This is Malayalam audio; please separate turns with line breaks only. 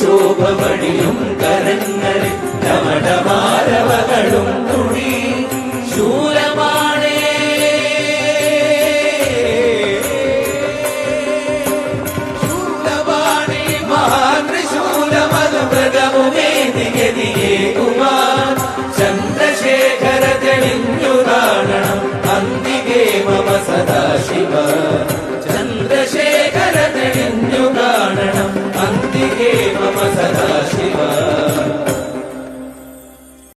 ശോഭമണിയും കരങ്ങളിൽ രമണമാരവകളും തുണി ശൂലമാണേ ശൂലമാണി മഹാത്രിശൂലമത മൃഗമുമേ നിഗതിയേ കുമാർ ചന്ദ്രശേഖര തെളിഞ്ഞു അന്തികേ മമ സദാശിവ Shiva Sada